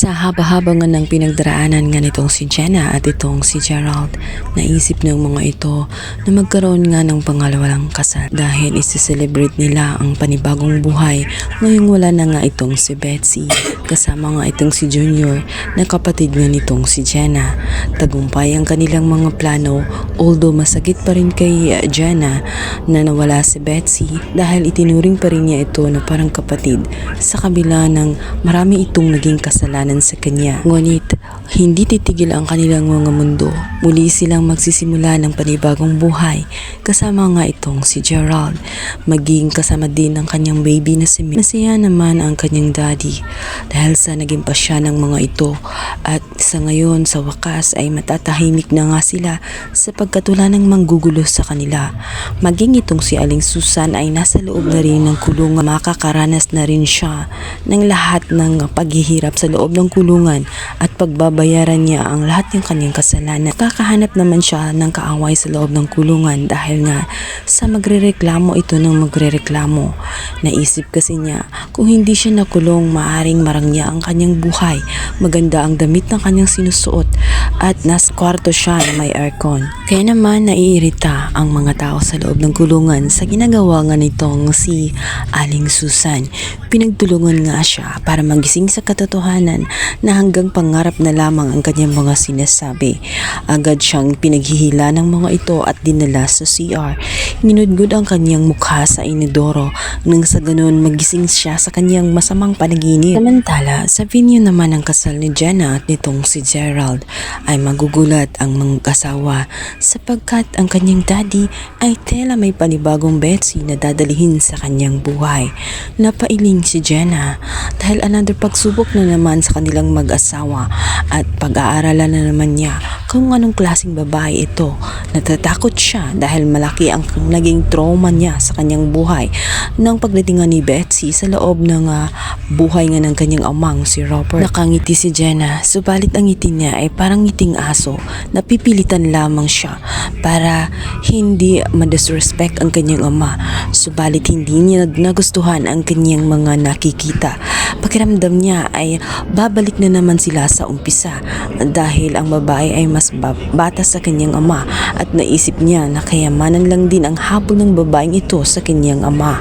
Sa haba-haba nga ng pinagdaraanan nga nitong si Jenna at itong si Gerald, naisip ng mga ito na magkaroon nga ng pangalawang kasal dahil isi-celebrate nila ang panibagong buhay ngayong wala na nga itong si Betsy kasama nga itong si Junior na kapatid nga nitong si Jenna. Tagumpay ang kanilang mga plano although masakit pa rin kay uh, Jenna na nawala si Betsy dahil itinuring pa rin niya ito na parang kapatid sa kabila ng marami itong naging kasalanan sa kanya. Ngunit hindi titigil ang kanilang mga mundo. Muli silang magsisimula ng panibagong buhay kasama nga itong si Gerald. Maging kasama din ang kanyang baby na si May. Nasaya naman ang kanyang daddy dahil sa naging pasya ng mga ito at sa ngayon sa wakas ay matatahimik na nga sila sapagkat wala nang manggugulo sa kanila. Maging itong si Aling Susan ay nasa loob na rin ng kulungan. Makakaranas na rin siya ng lahat ng paghihirap sa loob ng kulungan at pagbabayaran niya ang lahat ng kanyang kasalanan. Kakahanap naman siya ng kaaway sa loob ng kulungan dahil nga sa magrereklamo ito ng magrereklamo. Naisip kasi niya kung hindi siya nakulong maaring marangya ang kanyang buhay. Maganda ang damit ng kanyang sinusuot at nas kwarto siya na may aircon. Kaya naman naiirita ang mga tao sa loob ng kulungan sa ginagawa nga nitong si Aling Susan. Pinagtulungan nga siya para magising sa katotohanan na hanggang pangarap na lamang ang kanyang mga sinasabi. Agad siyang pinaghihila ng mga ito at dinala sa CR. Minudgod ang kanyang mukha sa inidoro nang sa ganun magising siya sa kanyang masamang panaginip. Samantala, sa venue naman ng kasal ni Jenna at nitong si Gerald ay magugulat ang mga kasawa sapagkat ang kanyang daddy ay tela may panibagong Betsy na dadalihin sa kanyang buhay. Napailing si Jenna dahil another pagsubok na naman sa kanilang mag-asawa at pag-aaralan na naman niya kung anong klaseng babae ito. Natatakot siya dahil malaki ang naging trauma niya sa kanyang buhay nang pagdating ni Betsy sa loob ng ah, buhay nga ng kanyang amang si Robert. Nakangiti si Jenna, subalit ang ngiti niya ay parang ngiting aso. Napipilitan lamang siya para hindi madisrespect ang kanyang ama. Subalit hindi niya nagustuhan ang kanyang mga nakikita. Pakiramdam niya ay babalik na naman sila sa umpisa dahil ang babae ay mas ba- bata sa kanyang ama at naisip niya na kayamanan lang din ang habol ng babaeng ito sa kanyang ama.